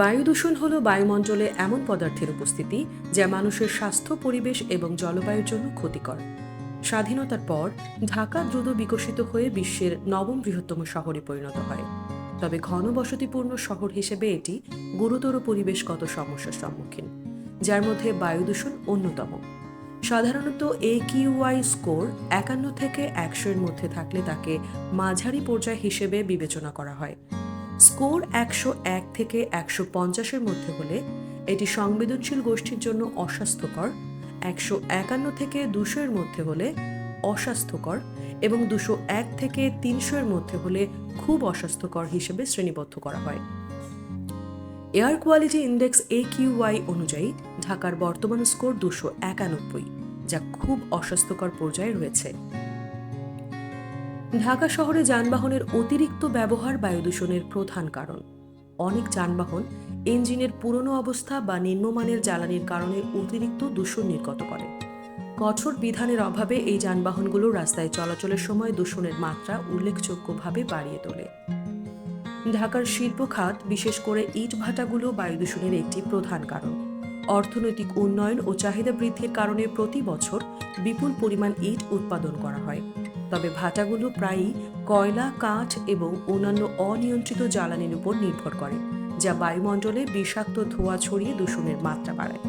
বায়ু দূষণ হল বায়ুমণ্ডলে এমন পদার্থের উপস্থিতি যা মানুষের স্বাস্থ্য, পরিবেশ এবং জলবায়ুর জন্য ক্ষতিকর। স্বাধীনতার পর ঢাকা দ্রুত বিকশিত হয়ে বিশ্বের নবম বৃহত্তম শহরে পরিণত হয়। তবে ঘনবসতিপূর্ণ শহর হিসেবে এটি গুরুতর পরিবেশগত সমস্যার সম্মুখীন, যার মধ্যে বায়ু দূষণ অন্যতম। সাধারণত এ কিউআই স্কোর একান্ন থেকে একশো এর মধ্যে থাকলে তাকে মাঝারি পর্যায় হিসেবে বিবেচনা করা হয়। স্কোর একশো এক থেকে একশো পঞ্চাশের মধ্যে হলে এটি সংবেদনশীল গোষ্ঠীর জন্য অস্বাস্থ্যকর, একশো একান্ন থেকে দুশো এর মধ্যে হলে অস্বাস্থ্যকর এবং দুশো এক থেকে তিনশো এর মধ্যে হলে খুব অস্বাস্থ্যকর হিসেবে শ্রেণীবদ্ধ করা হয়। এয়ার কোয়ালিটি ইন্ডেক্স এ কিউআই অনুযায়ী ঢাকার বর্তমান স্কোর দুশো একানব্বই, যা খুব অস্বাস্থ্যকর পর্যায়ে রয়েছে। ঢাকা শহরে যানবাহনের অতিরিক্ত ব্যবহার বায়ু দূষণের প্রধান কারণ। অনেক যানবাহন ইঞ্জিনের পুরনো অবস্থা বা নিম্নমানের জ্বালানির কারণে অতিরিক্ত দূষণ নির্গত করে। কঠোর বিধানের অভাবে এই যানবাহনগুলো রাস্তায় চলাচলের সময় দূষণের মাত্রা উল্লেখযোগ্যভাবে বাড়িয়ে তোলে। ঢাকার শিল্প খাত, বিশেষ করে ইট ভাটাগুলো বায়ু দূষণের একটি প্রধান কারণ। অর্থনৈতিক উন্নয়ন ও চাহিদা বৃদ্ধির কারণে প্রতি বছর বিপুল পরিমাণ ইট উৎপাদন করা হয়। তবে ভাটাগুলো প্রায়ই কয়লা, কাঠ এবং অন্যান্য অনিয়ন্ত্রিত জ্বালানির উপর নির্ভর করে, যা বায়ুমণ্ডলে বিষাক্ত ধোঁয়া ছড়িয়ে দূষণের মাত্রা বাড়ায়।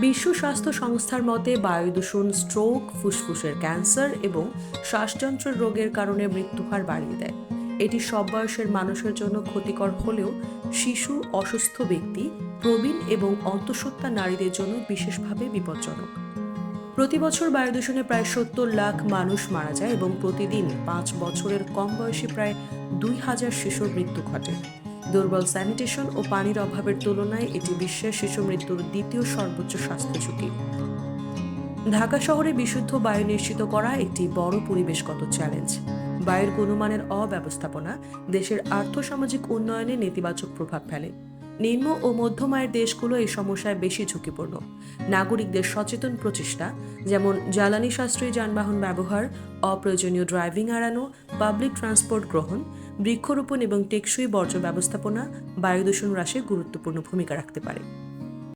বিশ্ব স্বাস্থ্য সংস্থার মতে, বায়ু দূষণ স্ট্রোক ফুসফুসের ক্যান্সার এবং শ্বাসযন্ত্রের রোগের কারণে মৃত্যুহার বাড়িয়ে দেয়। এটি সব বয়সের মানুষের জন্য ক্ষতিকর হলেও শিশু, অসুস্থ ব্যক্তি, প্রবীণ এবং অন্তঃসত্ত্বা নারীদের জন্য বিশেষভাবে বিপজ্জনক। প্রতি বছর বায়ু দূষণে প্রায় সত্তর লাখ মানুষ মারা যায় এবং প্রতিদিন পাঁচ বছরের কম বয়সী প্রায় দুই হাজার শিশুর মৃত্যু ঘটে। দুর্বল স্যানিটেশন ও পানির অভাবের তুলনায় এটি বিশ্বের শিশু মৃত্যুর দ্বিতীয় সর্বোচ্চ স্বাস্থ্য ঝুঁকি। ঢাকা শহরে বিশুদ্ধ বায়ু নিশ্চিত করা একটি বড় পরিবেশগত চ্যালেঞ্জ বায়ুর গুণমানের অব্যবস্থাপনা দেশের আর্থসামাজিক উন্নয়নে নেতিবাচক প্রভাব ফেলে। নিম্ন ও মধ্যম আয়ের দেশগুলো এই সমস্যায় বেশি ঝুঁকিপূর্ণ। নাগরিকদের সচেতন প্রচেষ্টা, যেমন জ্বালানি সাশ্রয়ী যানবাহন ব্যবহার, অপ্রয়োজনীয় ড্রাইভিং এড়ানো, পাবলিক ট্রান্সপোর্ট গ্রহণ, বৃক্ষরোপণ এবং টেকসই বর্জ্য ব্যবস্থাপনা বায়ু দূষণ হ্রাসে গুরুত্বপূর্ণ ভূমিকা রাখতে পারে।